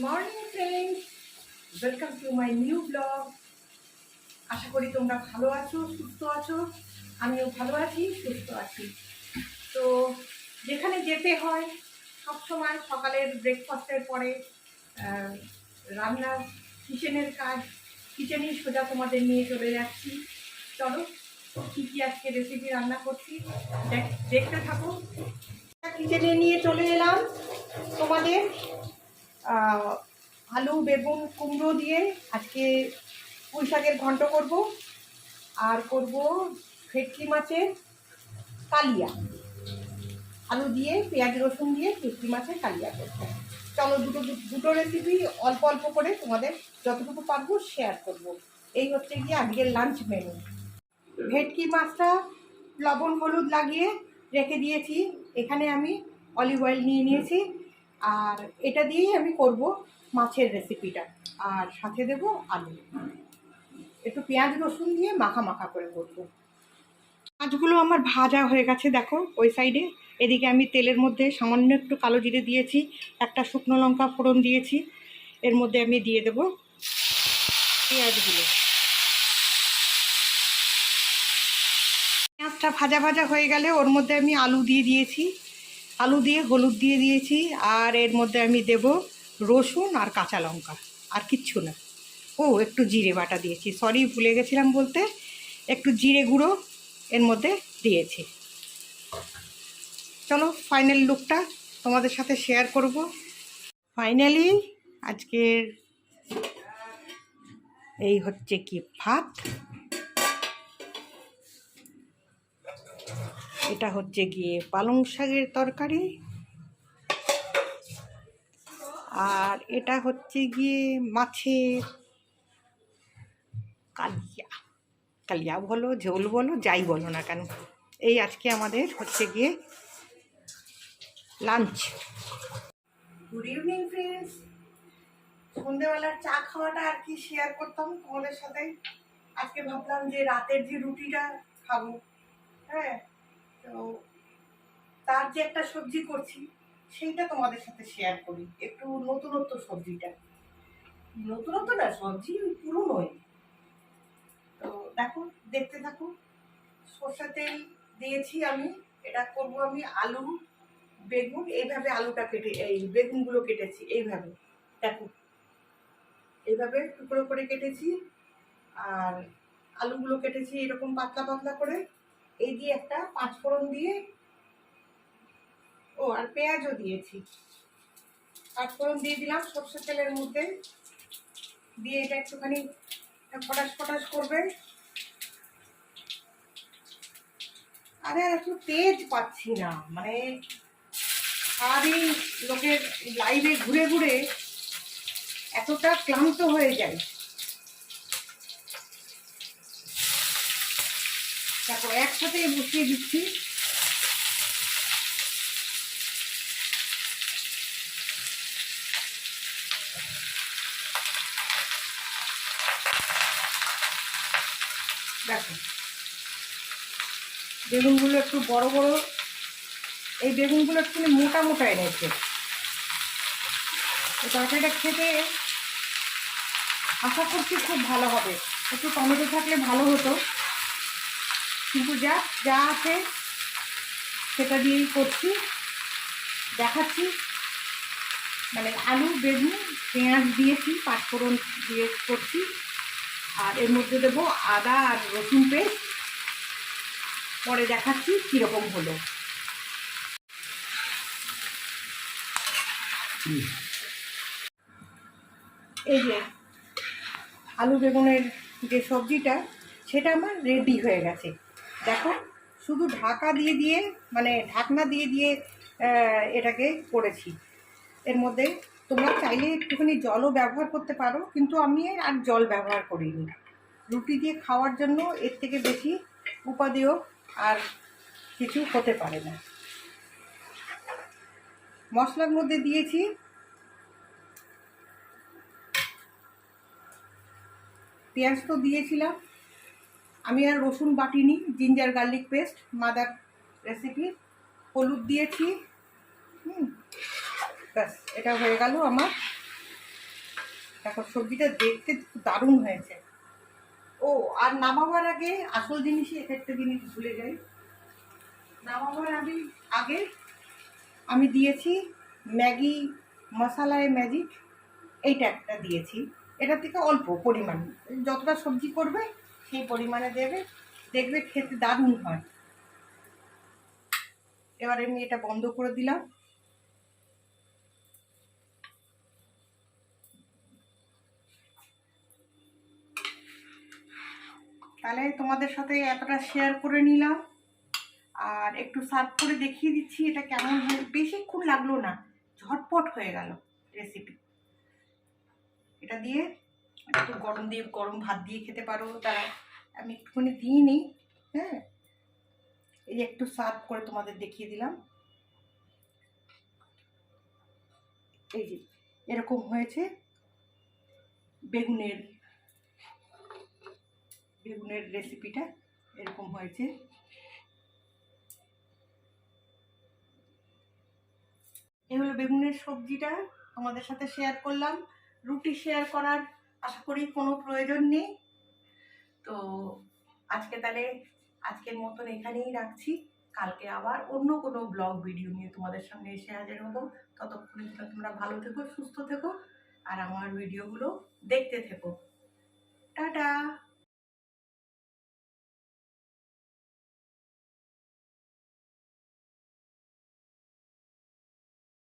Morning friends welcome to my new blog আশা করি তোমরা ভালো আছো, সুস্থ আছো। আমিও ভালো আছি, সুস্থ আছি। তো যেখানে যেতে হয় সব সময় সকালের ব্রেকফাস্টের পরে রান্না কিচেনের কাজ কিচেনেই সোজা তোমাদের নিয়ে চলে যাচ্ছি। চলো, কী কী আজকে রেসিপি রান্না করছি, দেখ- দেখতে থাকো। কিচেনে নিয়ে চলে এলাম তোমাদের। আলু, বেগুন, কুমড়ো দিয়ে আজকে পুঁই শাকের ঘন্ট করব। আর করব ভেটকি মাছের কালিয়া। আলু দিয়ে, পেঁয়াজ, রসুন দিয়ে ভেটকি মাছের কালিয়া করব। চলো দুটো দুটো রেসিপি অল্প অল্প করে তোমাদের যতটুকু পারব শেয়ার করব। এই হচ্ছে গিয়ে আজকের লাঞ্চ মেনু ভেটকি মাছটা লবণ, হলুদ লাগিয়ে রেখে দিয়েছি। এখানে আমি অলিভ অয়েল নিয়ে নিয়েছি। আর এটা দিয়েই আমি করব মাছের রেসিপিটা আর সাথে দেব আলু। একটু পেঁয়াজ, রসুন দিয়ে মাখা মাখা করে করব। মাছগুলো আমার ভাজা হয়ে গেছে, দেখো, ওই সাইডে। এদিকে আমি তেলের মধ্যে সামান্য একটু কালো জিরে দিয়েছি, একটা শুকনো লঙ্কা ফোড়ন দিয়েছি। এর মধ্যে আমি দিয়ে দেব পেঁয়াজগুলো। পেঁয়াজটা ভাজা ভাজা হয়ে গেলে ওর মধ্যে আমি আলু দিয়ে দিয়েছি। আলু দিয়ে, হলুদ দিয়ে দিয়েছি, আর এর মধ্যে আমি দেব রসুন আর কাঁচা লঙ্কা, আর কিচ্ছু না। ও, একটু জিরে বাটা দিয়েছি। সরি ভুলে গেছিলাম বলতে, একটু জিরে গুঁড়ো এর মধ্যে দিয়েছি। চলো ফাইনাল লুকটা তোমাদের সাথে শেয়ার করব। ফাইনালি আজকের এই হচ্ছে কি ভাত? এটা হচ্ছে গিয়ে পালং শাকের তরকারি। আর এটা হচ্ছে গিয়ে মাছের কালিয়া। কালিয়া বলো, ঝোল বলো, যাই বলো না কেন। এই আজকে আমাদের হচ্ছে গিয়ে লাঞ্চ গুড ইভিনিং ফ্রেন্ডস সন্ধেবেলার চা খাওয়াটা আর কি শেয়ার করতাম তোমাদের সাথে। আজকে ভাবলাম যে রাতের যে রুটিটা খাব। হ্যাঁ তো তার যে একটা সবজি করছি, সেইটা তোমাদের সাথে শেয়ার করি। একটু নতুনত্ব সবজিটা। নতুনত্ব না, সবজি পুরনোই তো দেখো, দেখতে থাকো। সর্ষে তেল দিয়েছি আমি, এটা করব আমি আলু, বেগুন, এইভাবে আলুটা কেটে, এই বেগুনগুলো কেটেছি, এইভাবে। দেখো, এইভাবে টুকরো করে কেটেছি, আর আলুগুলো কেটেছি এরকম পাতলা পাতলা করে। এই দিয়ে একটা পাঁচফোড়ন দিয়ে, ও, আর পেঁয়াজও দিয়েছি। পাঁচফোড়ন দিয়ে দিলাম সর্ষের তেলের মধ্যে। দিয়ে এটা একটুখানি ফটাস ফটাস করবে। আরে একটু তেজ পাচ্ছি না। মানে সারাদিন লোকের লাইভে ঘুরে ঘুরে এতটা ক্লান্ত হয়ে যায় তারপর একসাথে বসিয়ে দিচ্ছি। দেখো, বেগুনগুলো একটু বড় বড়, এই বেগুনগুলো একটু মোটা মোটা এনেছে। তরকারিটা খেতে আশা করছি খুব ভালো হবে। একটু টমেটো থাকলে ভালো হতো। কিন্তু যা যা আছে, সেটা দিয়েই করছি। দেখাচ্ছি। মানে আলু, বেগুন, পেঁয়াজ দিয়েছি, পাঁচফোড়ন দিয়ে করছি। আর এর মধ্যে দেবো আদা আর রসুন পেস্ট। পরে দেখাচ্ছি কীরকম হলো। এই যে আলু, বেগুনের যে সবজিটা, সেটা আমার রেডি হয়ে গেছে। দেখো, শুধু ঢাকা দিয়ে দিয়ে মানে ঢাকনা দিয়ে দিয়ে এটাকে করেছি। এর মধ্যে তোমরা চাইলে একটুখানি জলও ব্যবহার করতে পারো, কিন্তু আমি আর জল ব্যবহার করিনি। রুটি দিয়ে খাওয়ার জন্য এর থেকে বেশি উপাদেয় আর কিছু হতে পারে না। মশলার মধ্যে দিয়েছি পেঁয়াজ তো দিয়েছিলাম। আমি আর রসুন বাটিনি ginger garlic paste mother recipe হলুদ দিয়েছি ব্যাস, এটা হয়ে গেল আমার। দেখো সবজিটা দেখতে দারুণ হয়েছে। ও, আর নামাবার আগে আসল জিনিসই এক একটা জিনিস ভুলে যাই। নামাবার আমি আগে আমি দিয়েছি ম্যাগি, মশালায় ম্যাজিক, এইটা একটা দিয়েছি। এটা থেকে অল্প পরিমাণ। যতটা সবজি করবে সেই পরিমাণে দেবে? দেখবে খেতে দারুণ হয়। এবার আমি এটা বন্ধ করে দিলাম। তাহলে তোমাদের সাথে এতটা শেয়ার করে নিলাম। আর একটু সার্ভ করে দেখিয়ে দিচ্ছি এটা কেমন হয়। বেশিক্ষণ লাগল না, ঝটপট হয়ে গেল রেসিপি এটা দিয়ে একটু গরম দিয়ে, গরম ভাত দিয়ে খেতে পারো। তারা আমি একটুখানি দিই নিই হ্যাঁ? এই যে একটু সার্ভ করে তোমাদের দেখিয়ে দিলাম। এই যে, এরকম হয়েছে বেগুনের বেগুনের রেসিপিটা এরকম হয়েছে। এই হলো বেগুনের সবজিটা। তোমাদের সাথে শেয়ার করলাম। রুটি শেয়ার করার আশা করি কোনো প্রয়োজন নেই। তো আজকে তাহলে আজকের মতন এখানেই রাখছি। কালকে আবার অন্য কোনো ব্লগ ভিডিও নিয়ে তোমাদের সামনে এসে হাজির হব। ততক্ষণ তোমরা ভালো থেকো, সুস্থ থেকো, আর আমার ভিডিওগুলো দেখতে থেকো। টাটা!